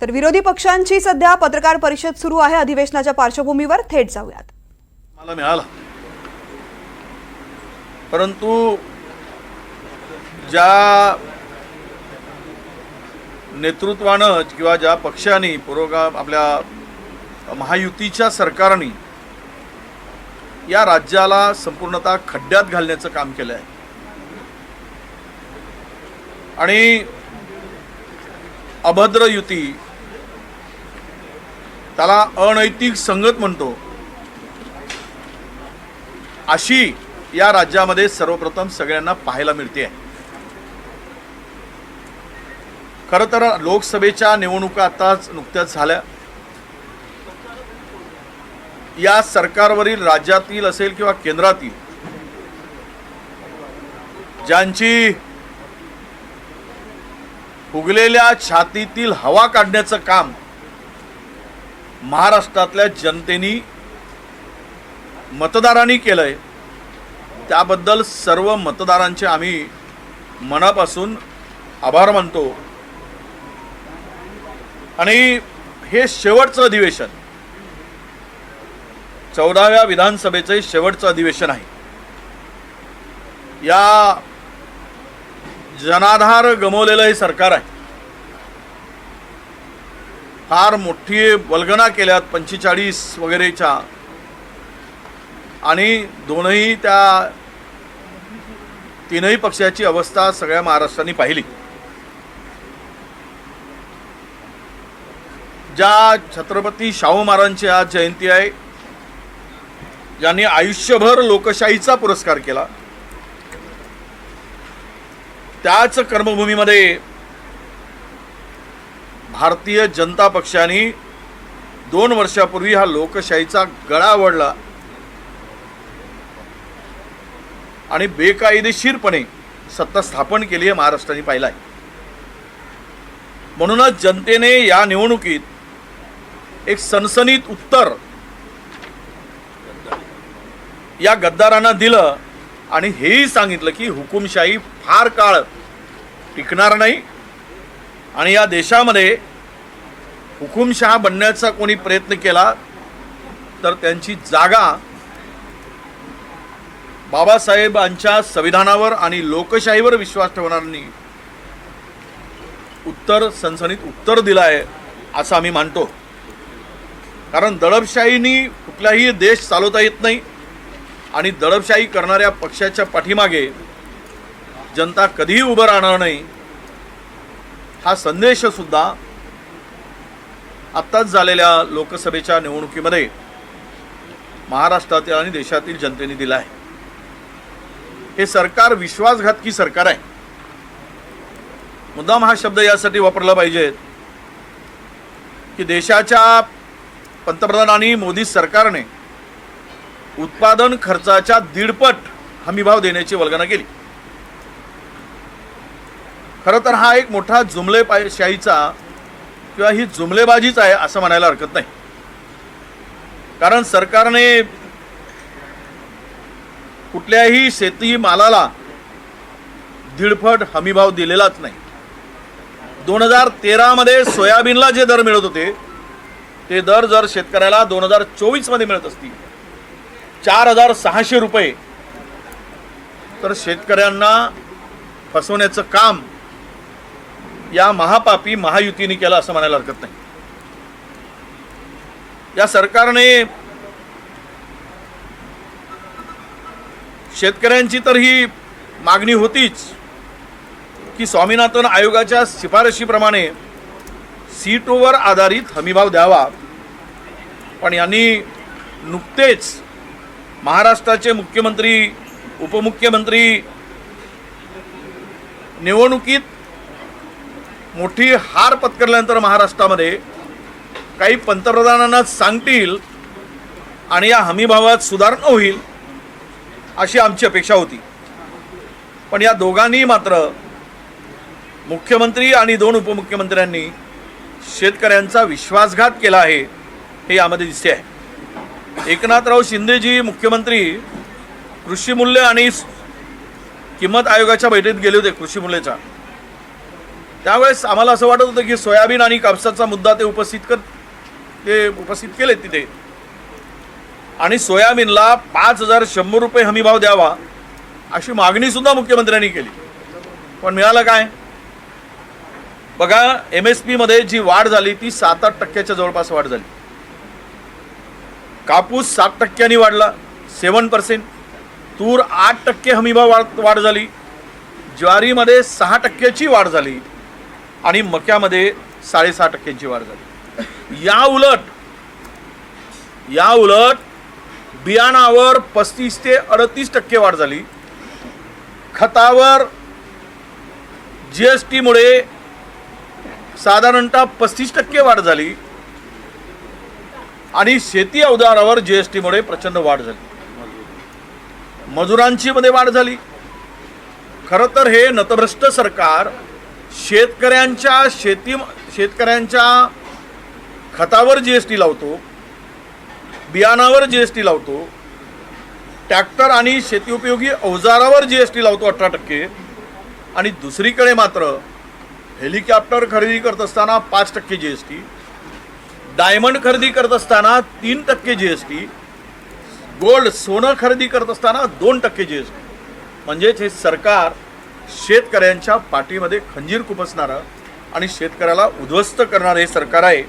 तर विरोधी पक्षांची सध्या पत्रकार परिषद सुरू आहे. अधिवेशनाच्या पार्श्वभूमीवर थेट जाऊयात. मला मिळाला. परंतु ज्या नेतृत्वानं किंवा ज्या पक्षाने पुरोगा आपल्या महायुतीच्या सरकारने या राज्याला संपूर्णतः खड्ड्यात घालण्याचं काम केलं आहे आणि अभद्र युती त्याला अनैतिक संगत म्हणतो. अशी या राज्यामध्ये सर्वप्रथम सगळ्यांना पाहायला मिळते. खरं तर लोकसभेच्या निवडणुका आताच नुकत्याच झाल्या. या सरकारवरील राज्यातील असेल किंवा केंद्रातील ज्यांची फुगलेल्या छातीतील हवा काढण्याचं काम महाराष्ट्रातल्या जनतेनी मतदारांनी केलंय. त्याबद्दल सर्व मतदारांचे आम्ही मनापासून आभार मानतो. आणि हे शेवटचं अधिवेशन चौदाव्या विधानसभेचं शेवटचं अधिवेशन आहे. या जनाधार गमवलेलं हे सरकार आहे. फार मोठी वल्गना केल्यात पंचेचाळीस वगैरेच्या. आणि दोनही त्या तीनही पक्षाची अवस्था सगळ्या महाराष्ट्राने पाहिली. ज्या छत्रपती शाहू महाराजांची आज जयंती आहे ज्यांनी आयुष्यभर लोकशाहीचा पुरस्कार केला त्याच कर्मभूमीमध्ये भारतीय जनता पक्षाने दोन वर्षापूर्वी हा लोकशाहीचा गळा आवडला आणि बेकायदेशीरपणे सत्ता स्थापन केली आहे महाराष्ट्राने आहे म्हणूनच जनतेने या निवडणुकीत एक सनसनीत उत्तर या गद्दारांना दिलं आणि हेही सांगितलं की हुकुमशाही फार काळ टिकणार नाही. आणि या देशामध्ये हुकुमशहा बनण्याचा कोणी प्रयत्न केला तर त्यांची जागा बाबासाहेबांच्या संविधानावर आणि लोकशाहीवर विश्वास ठेवणाऱ्यांनी उत्तर सनसनीत उत्तर दिलं आहे असं आम्ही मानतो. कारण दडपशाहीनी कुठलाही देश चालवता येत नाही आणि दडपशाही करणाऱ्या पक्षाच्या पाठीमागे जनता कधीही उभं राहणार नाही हा संदेशसुद्धा आत्ताच झालेल्या लोकसभेच्या निवडणुकीमध्ये महाराष्ट्रातील आणि देशातील जनतेने दिला आहे हे सरकार विश्वासघातकी सरकार आहे. मुद्दाम हा शब्द यासाठी वापरला पाहिजे की देशाच्या पंतप्रधानांनी मोदी सरकारने उत्पादन खर्चाच्या दीडपट हमीभाव देण्याची वल्गना केली. खरं तर हा एक मोठा जुमले शाहीचा किंवा ही जुमलेबाजीच आहे असं म्हणायला हरकत नाही. कारण सरकारने कुठल्याही शेती मालाला दीडफट हमीभाव दिलेलाच नाही. दोन हजार तेरामध्ये सोयाबीनला जे दर मिळत होते ते दर जर शेतकऱ्याला दोन हजार चोवीसमध्ये मिळत असतील चार हजार सहाशे रुपये तर शेतकऱ्यांना फसवण्याचं काम या महापापी महायुतीने केला असं म्हणायला हरकत नाही. या सरकारने शेतकऱ्यांची तर ही मागणी होतीच की स्वामीनाथन आयोगाच्या शिफारशीप्रमाणे सीटोवर आधारित हमीभाव द्यावा. पण यांनी नुकतेच महाराष्ट्राचे मुख्यमंत्री उपमुख्यमंत्री निवडणुकीत मोठी हार पत्करल्यानंतर महाराष्ट्रामध्ये काही पंतप्रधानांना सांगतील आणि या हमीभावात सुधारणा होईल अशी आमची अपेक्षा होती. पण या दोघांनी मात्र मुख्यमंत्री आणि दोन उपमुख्यमंत्र्यांनी शेतकऱ्यांचा विश्वासघात केला आहे हे यामध्ये दिसते आहे. एकनाथराव शिंदेजी मुख्यमंत्री कृषी मूल्य आणि किंमत आयोगाच्या बैठकीत गेले होते कृषी मूल्याच्या त्यावेळेस आम्हाला असं वाटत होतं की सोयाबीन आणि कापसाचा मुद्दा ते उपस्थित कर ते उपस्थित केले तिथे. आणि सोयाबीनला पाच हजार शंभर रुपये हमीभाव द्यावा अशी मागणीसुद्धा मुख्यमंत्र्यांनी केली. पण मिळालं काय? बघा एम एसमध्ये जी वाढ झाली ती सात आठ टक्क्याच्या जवळपास वाढ झाली. कापूस सात टक्क्यांनी वाढला सेवन पर्सेंट. तूर आठ टक्के हमीभाव वाढ वाढ झाली. ज्वारीमध्ये सहा टक्क्याची वाढ झाली. आणि मक्यामध्ये साडेसहा टक्क्यांची वाढ झाली. या उलट या उलट बियाणावर पस्तीस ते अडतीस टक्के वाढ झाली. खतावर जी एस टीमुळे साधारणतः पस्तीस टक्के वाढ झाली. आणि शेती अवजारावर जी एस टीमुळे प्रचंड वाढ झाली. मजुरांची मध्ये वाढ झाली. खरं तर हे नतभ्रष्ट सरकार शेतकऱ्यांच्या शेती शेतकऱ्यांच्या खतावर जी एस टी लावतो बियाणावर जी एस टी लावतो ट्रॅक्टर आणि शेती उपयोगी अवजारावर जी एस टी लावतो अठरा टक्के. आणि दुसरीकडे मात्र हेलिकॉप्टर खरेदी करत असताना पाच टक्के जी एस टी डायमंड खरेदी करत असताना तीन टक्के जी एस टी गोल्ड सोनं खरेदी करत असताना दोन टक्के जी एस टी म्हणजेच हे सरकार शेतकऱ्यांच्या पाठीमध्ये खंजीर खुपसणारं आणि शेतकऱ्याला उद्ध्वस्त करणारं हे सरकार आहे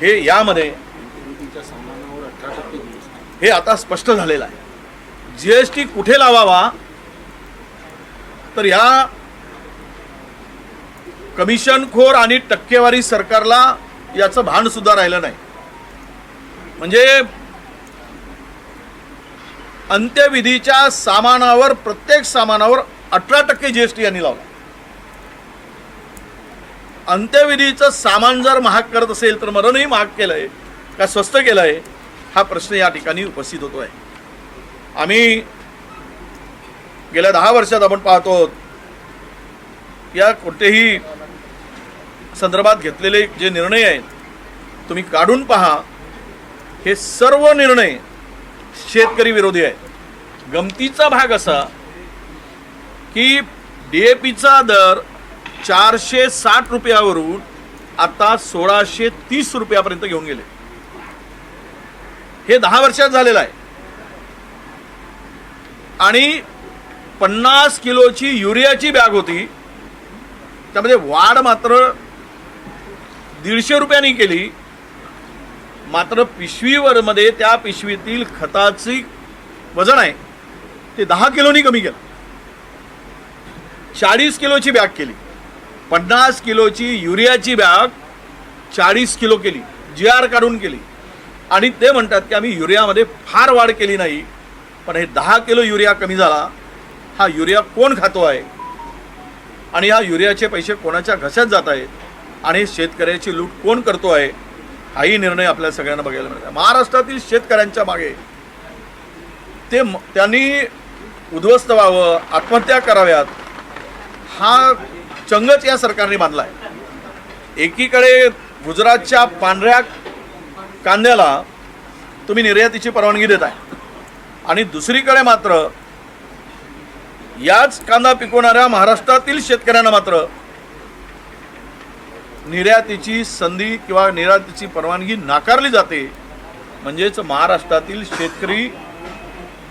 हे यामध्ये हे आता स्पष्ट झालेलं आहे. जी एस टी कुठे लावावा? तर ह्या कमिशनखोर आणि टक्केवारी सरकारला याचं भान सुद्धा राहिलं नाही. म्हणजे अंत्यविधीच्या सामानावर प्रत्येक सामानावर अठरा टक्के जी एस टी यांनी लावला. अंत्यविधीचं सामान जर महाग करत असेल तर मरणही महाग केलं आहे का स्वस्त केलं आहे हा प्रश्न या ठिकाणी उपस्थित होतो आहे आम्ही गेल्या दहा वर्षात आपण पाहतो या कोणतेही संदर्भात घेतलेले जे निर्णय आहेत तुम्ही काढून पहा. हे सर्व निर्णय शेतकरी विरोधी आहेत. गमतीचा भाग असा की डी ए पीचा दर चारशे साठ रुपयावरून आता सोळाशे तीस रुपयापर्यंत घेऊन गेले. हे दहा वर्षात झालेलं आहे. आणि पन्नास किलोची युरियाची बॅग होती. त्यामध्ये वाढ मात्र दीडशे रुपयांनी केली. मात्र पिशवीवर मध्ये त्या पिशवीतील खताची वजन आहे. ते दहा किलोनी कमी केलं. चाळीस किलोची बॅग केली. पन्नास किलोची युरियाची बॅग चाळीस किलो केली. जी आर काढून केली. आणि ते म्हणतात की आम्ही युरियामध्ये फार वाढ केली नाही पण हे दहा किलो युरिया कमी झाला हा युरिया कोण खातो आहे? आणि ह्या युरियाचे पैसे कोणाच्या घशात जात आहेत? आणि शेतकऱ्याची लूट कोण करतो आहे? हाही निर्णय आपल्या सगळ्यांना बघायला मिळतो महाराष्ट्रातील शेतकऱ्यांच्या मागे ते त्यांनी उद्ध्वस्त व्हावं आत्महत्या कराव्यात हा चंगच या सरकारने बांधला आहे एकीकडे गुजरातच्या पांढऱ्या कांद्याला तुम्ही निर्यातीची परवानगी देत आहे आणि दुसरीकडे मात्र याच कांदा पिकवणाऱ्या महाराष्ट्रातील शेतकऱ्यांना मात्र निर्यातीची संधी किंवा निर्यातीची परवानगी नाकारली जाते. म्हणजेच महाराष्ट्रातील शेतकरी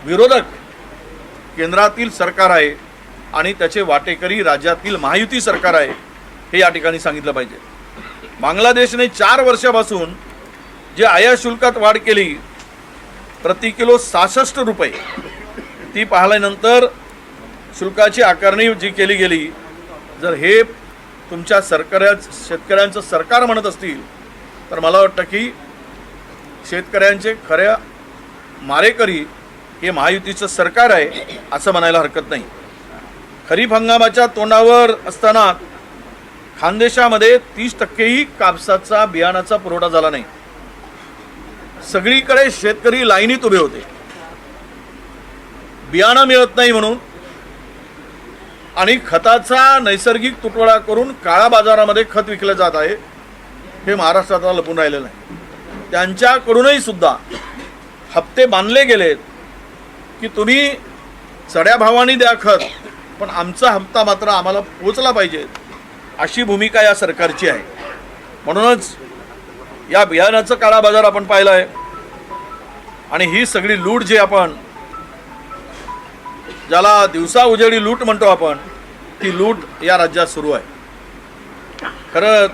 विरोधक केंद्रातील सरकार आहे. आणि त्याचे वाटेकरी राज्यातील महायुती सरकार आहे हे या ठिकाणी सांगितलं पाहिजे. बांगलादेशने चार वर्षापासून जे आयात शुल्कात वाढ केली प्रति किलो सहासष्ट रुपये ती पाहिल्यानंतर शुल्काची आकारणी जी केली गेली जर हे तुमच्या सरकाऱ्या शेतकऱ्यांचं सरकार म्हणत असतील तर मला वाटतं की शेतकऱ्यांचे खऱ्या मारेकरी हे महायुतीचं सरकार आहे असं म्हणायला हरकत नाही. खरीप हंगामाच्या तोंडावर असताना खानदेशामध्ये तीस टक्केही कापसाचा बियाणाचा पुरवठा झाला नाही. सगळीकडे शेतकरी लाईनीत उभे होते. बियाणं मिळत नाही म्हणून आणि खताचा नैसर्गिक तुटवडा करून काळा बाजारामध्ये खत विकलं जात आहे हे महाराष्ट्राचा लपून राहिलेलं नाही त्यांच्याकडूनही सुद्धा हप्ते बांधले गेलेत की तुम्ही चढ्या भावाने द्या खत. पण आमचा हप्ता मात्र आम्हाला पोचला पाहिजे अशी भूमिका या सरकारची आहे. म्हणूनच या बियाणाचं काळा बाजार आपण पाहिला आहे आणि ही सगळी लूट जी आपण ज्याला दिवसा उजेडी लूट म्हणतो आपण ती लूट या राज्यात सुरू आहे. खरं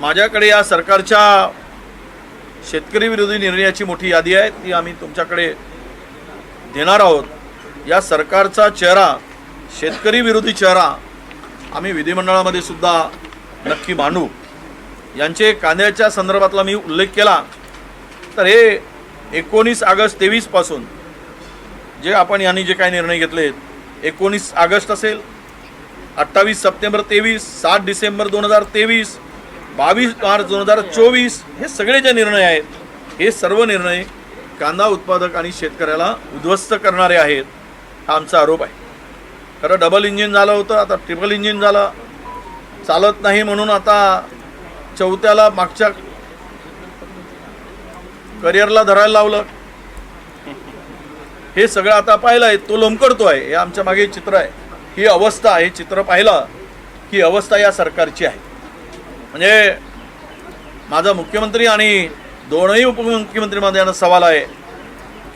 माझ्याकडे या सरकारच्या शेतकरी विरोधी निर्णयाची मोठी यादी आहे ती आम्ही तुमच्याकडे देणार आहोत. या सरकारचा चेहरा शेतकरी विरोधी चेहरा आम्ही विधिमंडळामध्ये सुद्धा नक्की मांडू यांचे कांद्याच्या संदर्भातला मी उल्लेख केला तर हे एकोणीस ऑगस्ट तेवीसपासून जे आपण यांनी जे काही निर्णय घेतलेत एकोणीस ऑगस्ट असेल अठ्ठावीस सप्टेंबर तेवीस सात डिसेंबर दोन हजार तेवीस बावीस मार्च दोन हजार चोवीस हे सगळे जे निर्णय आहेत हे सर्व निर्णय कांदा उत्पादक आणि शेतकऱ्याला उद्ध्वस्त करणारे आहेत हा आमचा आरोप आहे. खरं डबल इंजिन झालं होतं आता ट्रिपल इंजिन झालं. चालत नाही म्हणून आता चौथ्याला मागच्या करिअरला धरायला लावलं. हे सगळं आता पाहिलं आहे तो लोंबकडतो आहे हे आमच्या मागे चित्र आहे. ही अवस्था हे चित्र पाहिलं की अवस्था या सरकारची आहे. म्हणजे माझा मुख्यमंत्री आणि दोनही उपमुख्यमंत्री यांना सवाल आहे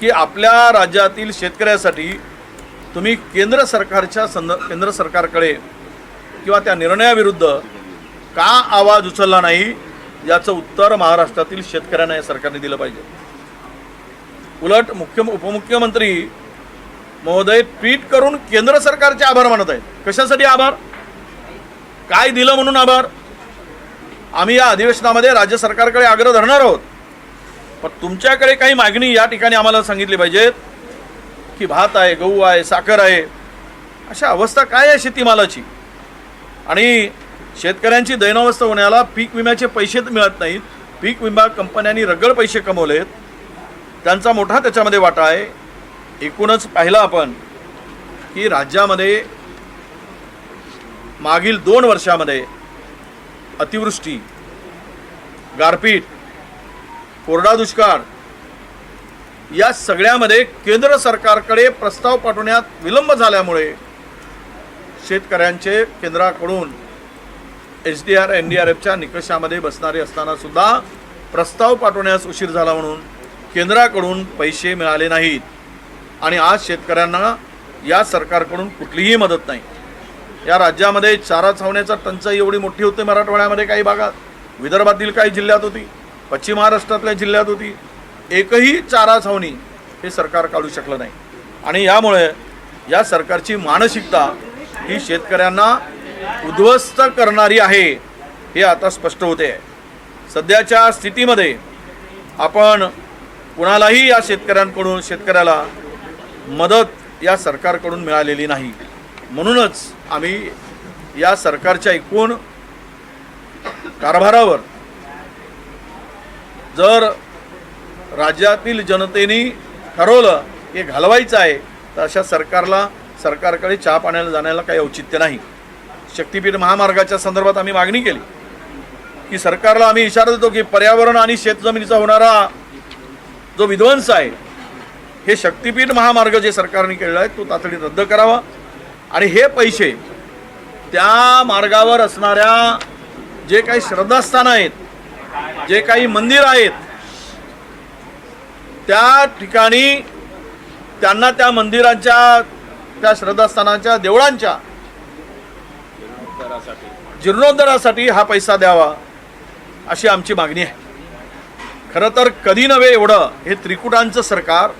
की आपल्या राज्यातील शेतकऱ्यासाठी तुम्ही केंद्र सरकारच्या संद केंद्र सरकारकडे किंवा त्या निर्णयाविरुद्ध का आवाज उचलला नाही याचं उत्तर महाराष्ट्रातील शेतकऱ्यांना या सरकारने दिलं पाहिजे. उलट मुख्य उपमुख्यमंत्री महोदय ट्विट करून केंद्र सरकारचे आभार मानत आहेत. कशासाठी आभार? काय दिलं म्हणून आभार? आम्ही या अधिवेशनामध्ये राज्य सरकारकडे आग्रह धरणार आहोत. पण तुमच्याकडे काही मागणी या ठिकाणी आम्हाला सांगितली पाहिजेत. की भात आहे गहू आहे साखर आहे. अशा अवस्था काय आहे शेतीमालाची? आणि शेतकऱ्यांची दैनावस्था होण्याला पीक विम्याचे पैसे मिळत नाहीत. पीक विमा कंपन्यांनी रगड पैसे कमवलेत. त्यांचा मोठा त्याच्यामध्ये वाटा आहे. एकूणच पाहिलं आपण की राज्यामध्ये मागील दोन वर्षामध्ये अतिवृष्टी गारपीट कोरडा दुष्काळ या सगळ्यामध्ये केंद्र सरकारकडे प्रस्ताव पाठवण्यात विलंब झाल्यामुळे शेतकऱ्यांचे केंद्राकडून H D R N D R एफच्या निकषामध्ये बसणारे असतानासुद्धा प्रस्ताव पाठवण्यास उशीर झाला म्हणून केंद्राकडून पैसे मिळाले नाहीत. आणि आज शेतकऱ्यांना या सरकारकडून कुठलीही मदत नाही. या राज्यामध्ये चारा छावण्याचा टंचाई एवढी मोठी होती मराठवाड्यामध्ये काही भागात. विदर्भातील काही जिल्ह्यात होती. पश्चिम महाराष्ट्रातल्या जिल्ह्यात होती. एकही चारा छावणी हे सरकार काढू शकलं नाही. आणि यामुळे या सरकारची मानसिकता ही शेतकऱ्यांना उद्ध्वस्त करणारी आहे हे आता स्पष्ट होते. सध्याच्या स्थितीमध्ये आपण कुणालाही या शेतकऱ्यांकडून शेतकऱ्याला मदत या सरकारकडून मिळालेली नाही. म्हणूनच आम्ही या सरकारच्या एकूण कारभारावर जर राज्यातील जनतेने ठरवलं हे घालवायचं आहे तर अशा सरकारला सरकारकडे चहा पाण्याला जाण्याला काही औचित्य नाही. शक्तीपीठ महामार्गाच्या संदर्भात आम्ही मागणी केली. की सरकारला आम्ही इशारा देतो की पर्यावरण आणि शेतजमिनीचा होणारा जो विध्वंस आहे हे शक्तीपीठ महामार्ग जे सरकारने केलेला आहे तो तातडीने रद्द करावा. आणि हे पैसे त्या मार्गावर असणाऱ्या जे काही श्रद्धास्थानं आहेत जे काही मंदिर आहेत त्या ठिकाणी त्यांना त्या मंदिरांच्या त्या श्रद्धास्थानाच्या देवळांच्या जीर्णोद्धारासाठी हा पैसा द्यावा अशी आमची मागणी आहे. खरं तर कधी नव्हे एवढं हे त्रिकुटांचं सरकार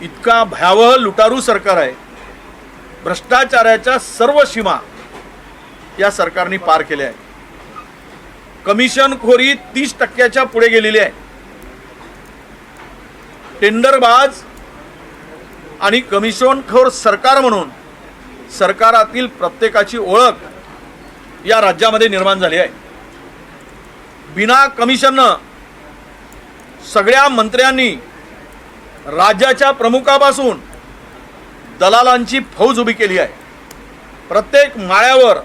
इतका भयावह लुटारू सरकार आहे. भ्रष्टाचाराच्या सर्व सीमा या सरकारने पार केल्या आहे कमिशनखोरी तीस टक्क्याच्या पुढे गेलेली आहे. टेंडरबाज आणि कमिशनखोर सरकार म्हणून सरकारातील प्रत्येकाची ओळख या राज्यामध्ये निर्माण झाली आहे. बिना कमिशननं सगळ्या मंत्र्यांनी राज्याच्या प्रमुखापासून दलालांची फौज उभी केली आहे. प्रत्येक माळ्यावर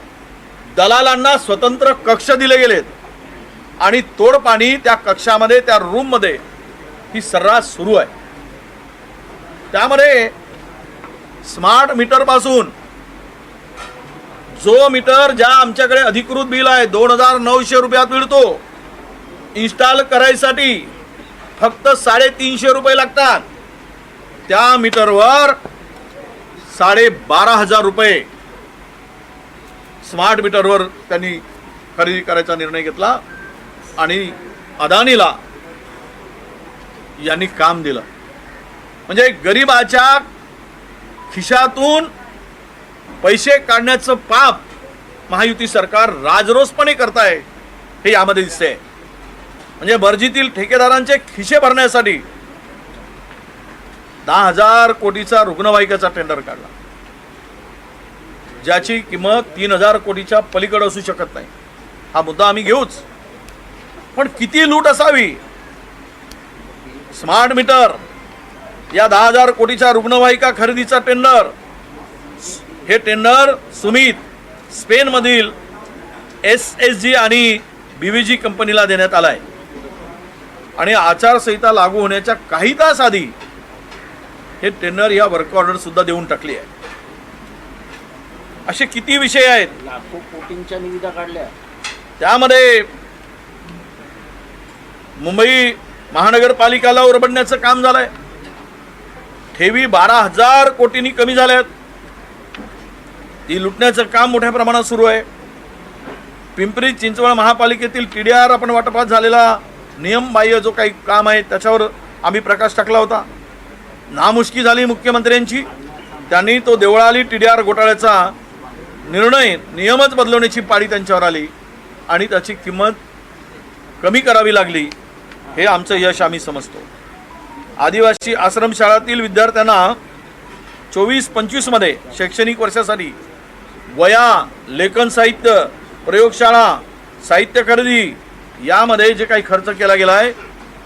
दलालांना स्वतंत्र कक्ष दिले गेलेत आणि तोडपाणी त्या कक्षामध्ये त्या रूममध्ये ही सर्रास सुरू आहे. त्यामध्ये स्मार्ट मीटरपासून जो मीटर ज्या आमच्याकडे अधिकृत बिल आहे दोन हजार नऊशे रुपयात मिळतो इन्स्टॉल करायसाठी फक्त साडेतीनशे रुपये लागतात. त्या मीटरवर साडेबारा हजार रुपये स्मार्ट मीटरवर त्यांनी खरेदी करायचा निर्णय घेतला आणि अदानीला यांनी काम दिलं. म्हणजे गरिबाच्या खिशातून पैसे काढण्याचं पाप महायुती सरकार राजरोसपणे करताय हे यामध्ये दिसतंय. म्हणजे मर्जीतील ठेकेदारांचे खिशे भरण्यासाठी दहा हजार कोटीचा रुग्णवाहिकेचा टेंडर काढला. ज्याची किंमत तीन हजार कोटीच्या पलीकडे असू शकत नाही. हा मुद्दा आम्ही घेऊच. पण किती लूट असावी स्मार्ट मीटर या दहा हजार कोटीच्या रुग्णवाहिका खरेदीचा टेंडर. हे टेंडर सुमित स्पेनमधील एस एस जी आणि बी व्ही जी कंपनीला देण्यात आलं आहे आणि आचारसंहिता लागू होण्याच्या काही तास आधी हे टेंडर या वर्क ऑर्डर सुद्धा देऊन टाकली आहे. असे किती विषय आहेत? लाखो कोटींच्या निविदा काढल्या. त्यामध्ये मुंबई महानगरपालिकाला ओरबडण्याचं काम झालंय. ठेवी बारा हजार कोटींनी कमी झाल्यात. ती लुटण्याचं काम मोठ्या प्रमाणात सुरू आहे. पिंपरी चिंचवड महापालिकेतील टी डी आर आपण वाटपात झालेला नियमबाह्य जो काही काम आहे त्याच्यावर आम्ही प्रकाश टाकला होता. नामुष्की झाली मुख्यमंत्र्यांची. त्यांनी तो देवळाली टी डी आर घोटाळ्याचा निर्णय नियमच बदलवण्याची पाळी त्यांच्यावर आली आणि त्याची किंमत कमी करावी लागली. हे आमचं यश आम्ही समजतो. आदिवासी आश्रमशाळातील विद्यार्थ्यांना चोवीस पंचवीसमध्ये शैक्षणिक वर्षासाठी वया लेखन साहित्य प्रयोगशाळा साहित्य खरेदी यामध्ये जे काही खर्च केला गेला आहे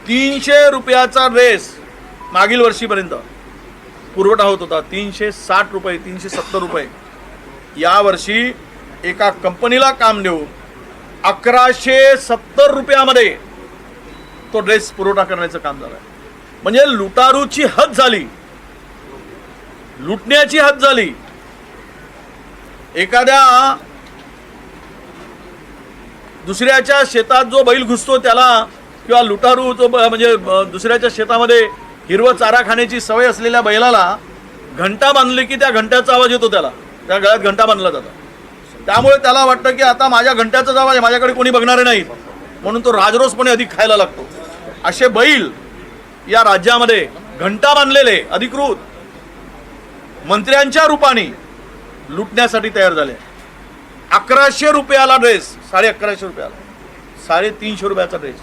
तीनशे रुपयाचा रेस मागील वर्षीपर्यंत पुरवठा होत होता. तीनशे साठ रुपये तीनशे सत्तर रुपये. यावर्षी एका कंपनीला काम देऊन अकराशे सत्तर रुपयामध्ये तो ड्रेस पुरवठा करण्याचं काम झालं आहे म्हणजे लुटारूची हद झाली. लुटण्याची हद झाली. एखाद्या दुसऱ्याच्या शेतात जो बैल घुसतो त्याला किंवा लुटारू जो म्हणजे दुसऱ्याच्या शेतामध्ये हिरवं चारा खाण्याची सवय असलेल्या बैलाला घंटा बांधली की त्या घंट्याचा आवाज येतो त्याला. त्या गळ्यात घंटा बांधला जातो. त्यामुळे त्याला वाटतं की आता माझ्या घंट्याचाच आवाज आहे माझ्याकडे कोणी बघणारे नाही म्हणून तो राजरोसपणे अधिक खायला लागतो. असे बैल या राज्यामध्ये घंटा बांधलेले अधिकृत मंत्र्यांच्या रूपाने लुटण्यासाठी तयार झाले. अकराशे रुपयाला ड्रेस साडे अकराशे रुपयाला. साडेतीनशे रुपयाचा ड्रेस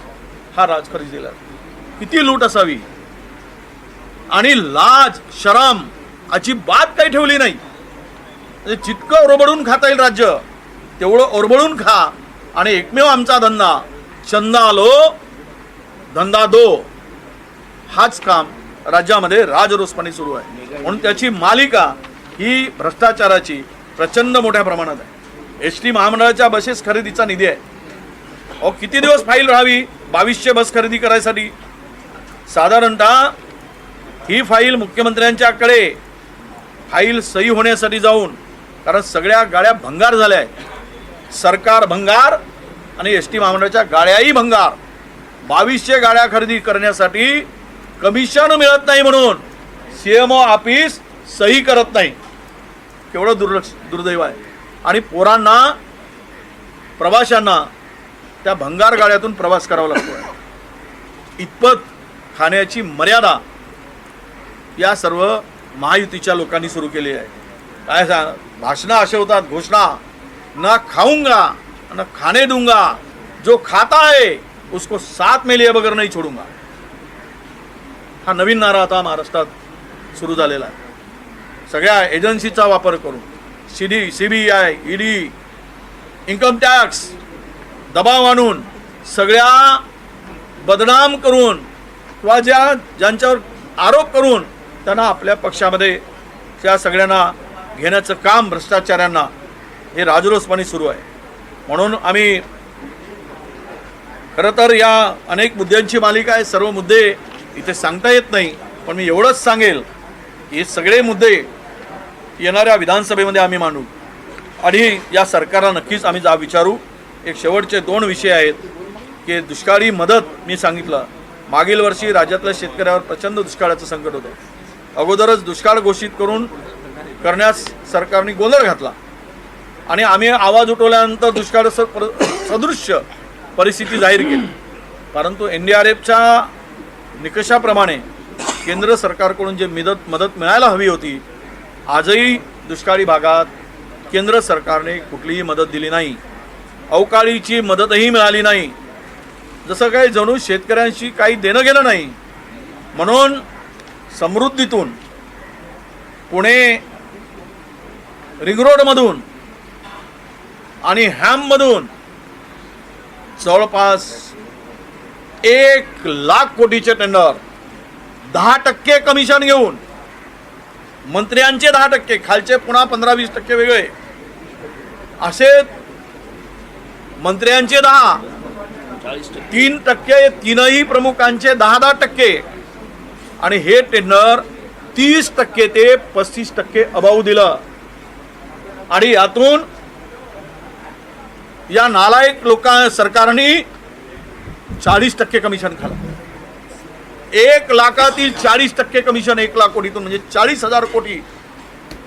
हा राज खरेदीला. किती लूट असावी? आणि लाज शरम अजिबात काही ठेवली नाही. म्हणजे जितकं ओरबडून खाता येईल राज्य तेवढं ओरबडून खा आणि एकमेव आमचा धंदा चंदा आलो धंदा दो. हाच काम राज्यामध्ये राजरोसपणे सुरू आहे. म्हणून त्याची मालिका ही भ्रष्टाचाराची प्रचंड मोठ्या प्रमाणात आहे. एस टी महामंडळाच्या बसेस खरेदीचा निधी आहे. अहो किती दिवस फाईल राहावी? बावीसशे बस खरेदी करायसाठी. साधारणतः ही फाईल मुख्यमंत्र्यांच्याकडे फाईल सही होण्यासाठी जाऊन कारण सगळ्या गाड्या भंगार झाल्या आहेत. सरकार भंगार आणि एस टी महामंडळाच्या गाड्याही भंगार. बावीसशे गाड्या खरेदी करण्यासाठी कमिशन मिळत नाही म्हणून सी एम ओ ऑफिस सही करत नाही. केवढं दुर्लक्ष दुर्दैव आहे. आणि पोरांना प्रवाशांना त्या भंगार गाड्यातून प्रवास करावा लागतो. इतपत खाण्याची मर्यादा या सर्व महायुतीच्या लोकांनी सुरू केली आहे. काय सांग भाषणं असे होतात घोषणा. न खाऊंगा न खाणे दूंगा. जो खाता है उसको साथ में लिए बगर नाही छोडूंगा। हा नवीन नारा आता महाराष्ट्रात सुरू झालेला आहे. सगळ्या एजन्सीचा वापर करून C D C B I ED income tax दबाव आणून सगळ्या बदनाम करून किंवा ज्या ज्यांच्यावर आरोप करून त्यांना आपल्या पक्षामध्ये त्या सगळ्यांना घेण्याचं काम भ्रष्टाचाऱ्यांना हे राजरोसपणे सुरू आहे. म्हणून आम्ही खरं तर या अनेक मुद्द्यांची मालिका आहे सर्व मुद्दे इथे सांगता येत नाही पण मी एवढंच सांगेल की हे सगळे मुद्दे येणाऱ्या विधानसभेमध्ये आम्ही मांडू. आणि या सरकारला नक्कीच आम्ही जा विचारू. एक शेवटचे दोन विषय आहेत की दुष्काळी मदत मी सांगितलं. मागील वर्षी राज्यातल्या शेतकऱ्यावर प्रचंड दुष्काळाचं संकट होतं. अगोदरच दुष्काळ घोषित करून करण्यास सरकारने गोंधळ घातला. आणि आम्ही आवाज उठवल्यानंतर दुष्काळ स- पर- सदृश्य परिस्थिती जाहीर केली. परंतु एन डी आर एफच्या निकषाप्रमाणे केंद्र सरकारकडून जे मदत मदत मिळायला हवी होती आजही दुष्काळी भागात केंद्र सरकारने कुठलीही मदत दिली नाही. अवकाळीची मदतही मिळाली नाही. जसं काही जणू शेतकऱ्यांशी काही देणं गेलं नाही म्हणून समृद्धीतून पुणे रिंग रोडमधून आणि हॅममधून जवळपास एक लाख कोटीचे टेंडर दहा टक्के कमिशन घेऊन. मंत्र्यांचे दहा टक्के खालचे पुन्हा पंधरा वीस टक्के वेगळे. असे मंत्र्यांचे दहा. तीन टक्के तीनही प्रमुखांचे दहा दहा टक्के. आणि हे टेंडर तीस टक्के ते पस्तीस टक्के अभाव दिलं. आणि यातून या नालायक लोका सरकारने चाळीस टक्के कमिशन खाला. एक लाखातील चाळीस टक्के कमिशन एक लाख कोटीतून म्हणजे चाळीस हजार कोटी.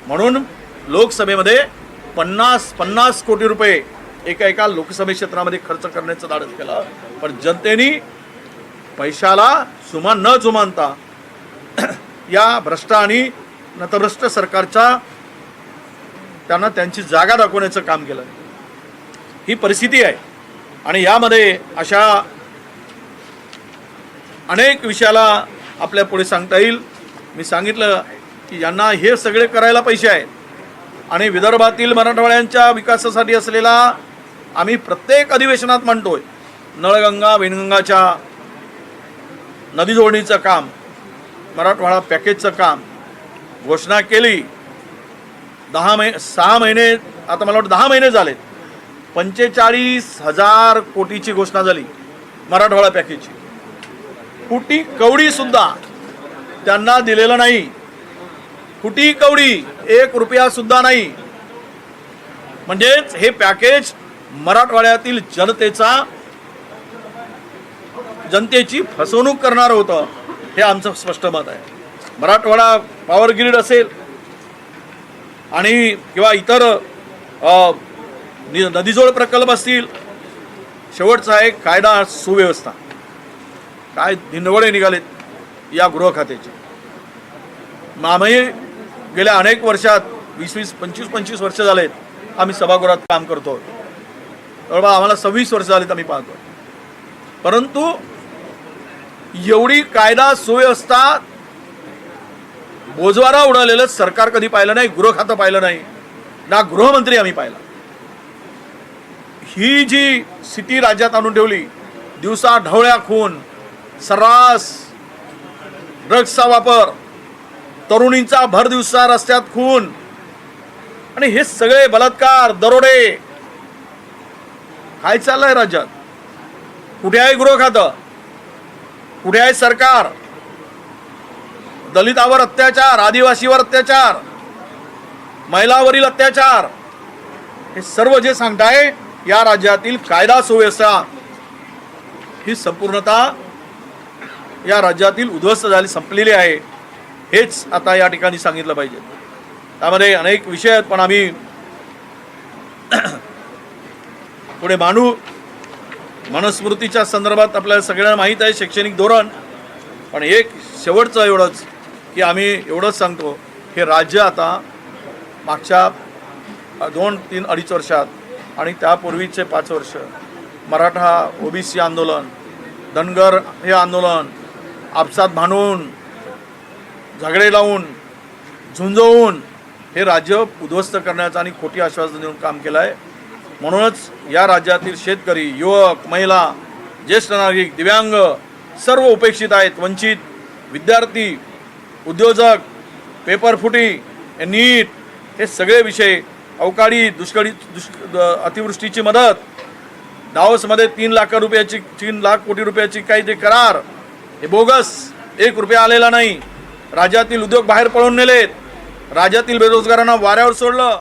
म्हणून लोकसभेमध्ये पन्नास पन्नास कोटी रुपये एका एका लोकसभे क्षेत्रामध्ये खर्च करण्याचं धाडस केलं. पण जनतेने पैशाला जुमान न जुमानता या भ्रष्ट आणि नतभ्रष्ट सरकारच्या त्यांना त्यांची जागा दाखवण्याचं काम केलं. ही परिस्थिती आहे. आणि यामध्ये अशा अनेक विषयाला आपल्या पुढे सांगता येईल. मी सांगितलं की यांना हे सगळे करायला पैसे आहेत. आणि विदर्भातील मराठवाड्यांच्या विकासासाठी असलेला आम्ही प्रत्येक अधिवेशनात म्हणतोय नळगंगा वेणगंगाच्या नदी जोडणीचं काम मराठवाडा पॅकेजचं काम घोषणा केली. दहा मै सहा महिने आता मला वाटतं दहा महिने झालेत. पंचेचाळीस हजार कोटीची घोषणा झाली मराठवाडा पॅकेजची. कुटी कवडीसुद्धा त्यांना दिलेलं नाही. फुटी कवडी एक रुपयासुद्धा नाही. म्हणजेच हे पॅकेज मराठवाड्यातील जनतेचा जनतेची फसवणूक करणार होतं हे आमचं स्पष्ट मत आहे. मराठवाडा पॉवर ग्रीड असेल आणि किंवा इतर नि- नदीजोड प्रकल्प असतील. शेवटचा एक कायदा सुव्यवस्था. काय धिंडवडे निघालेत या गृह खात्याचे आम्ही गेल्या अनेक वर्षात वीस वीस पंचवीस पंचवीस वर्ष झालेत. आम्ही सभागृहात काम करतो जवळपास आम्हाला सव्वीस वर्ष झालेत आम्ही पाहतो परंतु एवढी कायदा सुव्यवस्था बोजवारा उडालेलं सरकार कधी पाहिलं नाही गृह खातं पाहिलं नाही. ना गृहमंत्री आम्ही पाहिला. ही जी स्थिती राज्यात आणून ठेवली दिवसा ढवळ्या खून सर्रास ड्रग्सचा वापर तरुणींचा भर दिवसा रस्त्यात खून आणि हे सगळे बलात्कार दरोडे काय चाललंय राज्यात? कुठे आहे गृह खातं कुठे आहे सरकार दलितावर अत्याचार आदिवासीवर अत्याचार महिलावरील अत्याचार हे सर्व जे सांगताय या राज्यातील कायदा सुव्यवस्था ही संपूर्णता या राज्यातील उद्ध्वस्त झाली संपलेली आहे हेच आता या ठिकाणी सांगितलं पाहिजे. त्यामध्ये अनेक विषय आहेत पण आम्ही पुढे मांडू. मनस्मृतीच्या संदर्भात आपल्याला सगळ्यांना माहीत आहे शैक्षणिक धोरण पण एक शेवटचं एवढंच की आम्ही एवढंच सांगतो हे राज्य आता मागच्या दोन तीन अडीच वर्षात आणि त्यापूर्वीचे पाच वर्ष. मराठा ओबीसी आंदोलन धनगर हे आंदोलन आपसात भांडून झगडे लावून झुंजवून हे राज्य उद्ध्वस्त करण्याचं आणि खोटी आश्वासन देऊन काम केलं आहे म्हणूनच या राज्यातील शेतकरी युवक महिला ज्येष्ठ नागरिक दिव्यांग सर्व उपेक्षित आहेत वंचित विद्यार्थी उद्योजक पेपरफुटी नीट हे सगळे विषय अवकाळी दुष्काळी दुष् द- अतिवृष्टीची मदत डावसमध्ये तीन लाख रुपयाची तीन लाख कोटी रुपयाची काही ते करार हे बोगस एक रुपया आलेला नाही. राज्यातील उद्योग बाहेर पळून नेलेत. राज्यातील बेरोजगारांना वाऱ्यावर सोडलं.